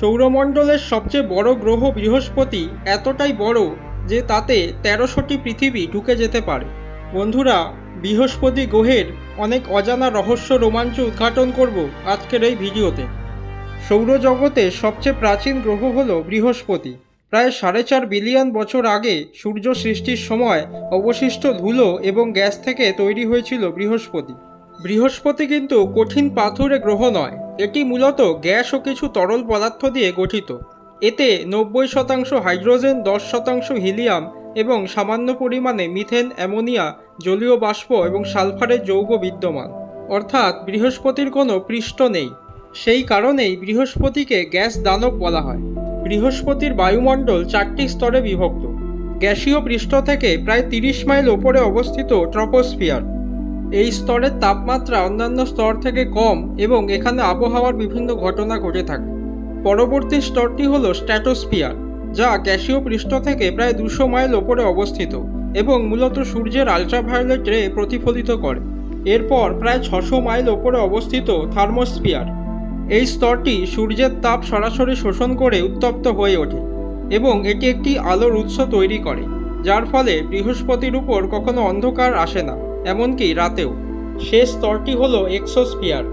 সৌরমণ্ডলের সবচেয়ে বড় গ্রহ বৃহস্পতি এতটাই বড় যে তাতে তেরোশোটি পৃথিবী ঢুকে যেতে পারে। বন্ধুরা, বৃহস্পতি গ্রহের অনেক অজানা রহস্য রোমাঞ্চ উদ্ঘাটন করব আজকের এই ভিডিওতে। সৌরজগতের সবচেয়ে প্রাচীন গ্রহ হল বৃহস্পতি। প্রায় সাড়ে চার বিলিয়ন বছর আগে সূর্য সৃষ্টির সময় অবশিষ্ট ধুলো এবং গ্যাস থেকে তৈরি হয়েছিল বৃহস্পতি। বৃহস্পতি কিন্তু কঠিন পাথুরে গ্রহ নয়। এটি মূলত গ্যাস ও কিছু তরল পদার্থ দিয়ে গঠিত। এতে নব্বই শতাংশ হাইড্রোজেন, দশ শতাংশ হিলিয়াম এবং সামান্য পরিমাণে মিথেন, অ্যামোনিয়া, জলীয় বাষ্প এবং সালফারের যৌগ বিদ্যমান। অর্থাৎ বৃহস্পতির কোনো পৃষ্ঠ নেই। সেই কারণেই বৃহস্পতিকে গ্যাস দানব বলা হয়। বৃহস্পতির বায়ুমণ্ডল চারটি স্তরে বিভক্ত। গ্যাসীয় পৃষ্ঠ থেকে প্রায় তিরিশ মাইল ওপরে অবস্থিত ট্রপোস্ফিয়ার। এই স্তরের তাপমাত্রা অন্যান্য স্তর থেকে কম এবং এখানে আবহাওয়ার বিভিন্ন ঘটনা ঘটে থাকে। পরবর্তী স্তরটি হল স্ট্র্যাটোস্ফিয়ার যা গ্যাসীয় পৃষ্ঠ থেকে প্রায় দুশো মাইল ওপরে অবস্থিত এবং মূলত সূর্যের আলট্রাভায়োলেট রে প্রতিফলিত করে। এরপর প্রায় ছশো মাইল ওপরে অবস্থিত থার্মোস্ফিয়ার। এই স্তরটি সূর্যের তাপ সরাসরি শোষণ করে উত্তপ্ত হয়ে ওঠে এবং এটি একটি আলোর উৎস তৈরি করে। যার ফলে বৃহস্পতির উপর কখনো অন্ধকার আসে না, এমনকি রাতেও। শেষ স্তরটি হল এক্সোস্ফিয়ার।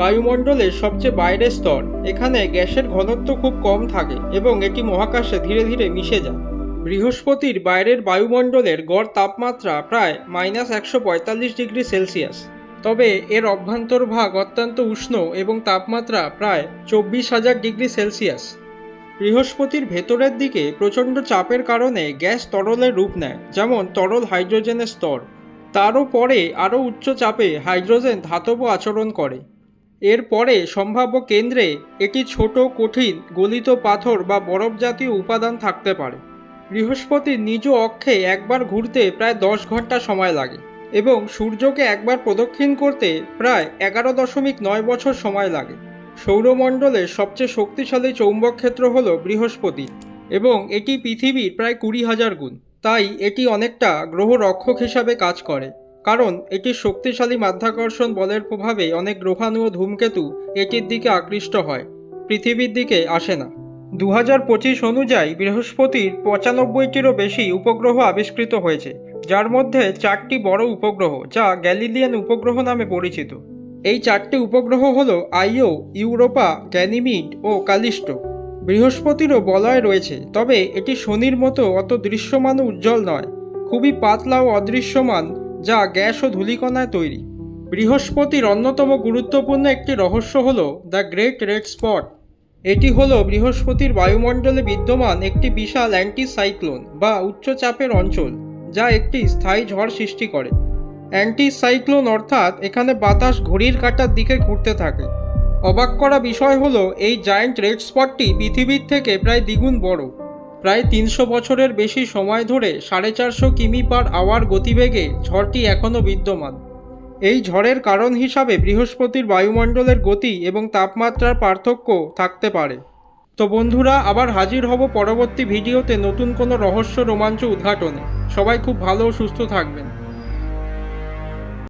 বায়ুমণ্ডলের সবচেয়ে বাইরের স্তর, এখানে গ্যাসের ঘনত্ব খুব কম থাকে এবং এটি মহাকাশে ধীরে ধীরে মিশে যায়। বৃহস্পতির বাইরের বায়ুমণ্ডলের গড় তাপমাত্রা প্রায় মাইনাস একশো পঁয়তাল্লিশ ডিগ্রি সেলসিয়াস। তবে এর অভ্যন্তর ভাগ অত্যন্ত উষ্ণ এবং তাপমাত্রা প্রায় চব্বিশ হাজার ডিগ্রি সেলসিয়াস। বৃহস্পতির ভেতরের দিকে প্রচণ্ড চাপের কারণে গ্যাস তরলের রূপ নেয়, যেমন তরল হাইড্রোজেনের স্তর। তারও পরে আরও উচ্চ চাপে হাইড্রোজেন ধাতব আচরণ করে। এর পরে সম্ভাব্য কেন্দ্রে এটি ছোট, কঠিন, গলিত পাথর বা বরফ জাতীয় উপাদান থাকতে পারে। বৃহস্পতির নিজ অক্ষে একবার ঘুরতে প্রায় দশ ঘণ্টা সময় লাগে এবং সূর্যকে একবার প্রদক্ষিণ করতে প্রায় এগারো দশমিক নয় বছর সময় লাগে। সৌরমণ্ডলের সবচেয়ে শক্তিশালী চৌম্বক ক্ষেত্র হল বৃহস্পতি, এবং এটি পৃথিবীর প্রায় কুড়ি হাজার গুণ। তাই এটি অনেকটা গ্রহ রক্ষক হিসাবে কাজ করে, কারণ এটির শক্তিশালী মাধ্যাকর্ষণ বলের প্রভাবে অনেক গ্রহাণু ও ধূমকেতু এটির দিকে আকৃষ্ট হয়, পৃথিবীর দিকে আসে না। দু পঁচিশ অনুযায়ী বৃহস্পতির পঁচানব্বইটিরও বেশি উপগ্রহ আবিষ্কৃত হয়েছে, যার মধ্যে চারটি বড় উপগ্রহ, যা গ্যালিলিয়ান উপগ্রহ নামে পরিচিত। এই চারটি উপগ্রহ হল আইও, ইউরোপা গ্যানিমিড ও কালিস্টো। বৃহস্পতিরও বলয় রয়েছে, তবে এটি শনির মতো অত দৃশ্যমান উজ্জ্বল নয়। খুবই পাতলা ও অদৃশ্যমান, যা গ্যাস ও ধূলিকণায় তৈরি। বৃহস্পতির অন্যতম গুরুত্বপূর্ণ একটি রহস্য হল দ্য গ্রেট রেড স্পট। এটি হল বৃহস্পতির বায়ুমণ্ডলে বিদ্যমান একটি বিশাল অ্যান্টিসাইক্লোন বা উচ্চচাপের অঞ্চল, যা একটি স্থায়ী ঝড় সৃষ্টি করে। অ্যান্টি সাইক্লোন অর্থাৎ এখানে বাতাস ঘড়ির কাঁটার দিকে ঘুরতে থাকে। অবাক করা বিষয় হলো, এই জায়ান্ট রেড স্পটটি পৃথিবীর থেকে প্রায় দ্বিগুণ বড়। প্রায় তিনশো বছরের বেশি সময় ধরে সাড়ে চারশো কিমি পার আওয়ার গতিবেগে ঝড়টি এখনও বিদ্যমান। এই ঝড়ের কারণ হিসাবে বৃহস্পতির বায়ুমণ্ডলের গতি এবং তাপমাত্রার পার্থক্য থাকতে পারে। তো বন্ধুরা, আবার হাজির হব পরবর্তী ভিডিওতে নতুন কোনো রহস্য রোমাঞ্চ উদ্ঘাটনে। সবাই খুব ভালো ও সুস্থ থাকবেন।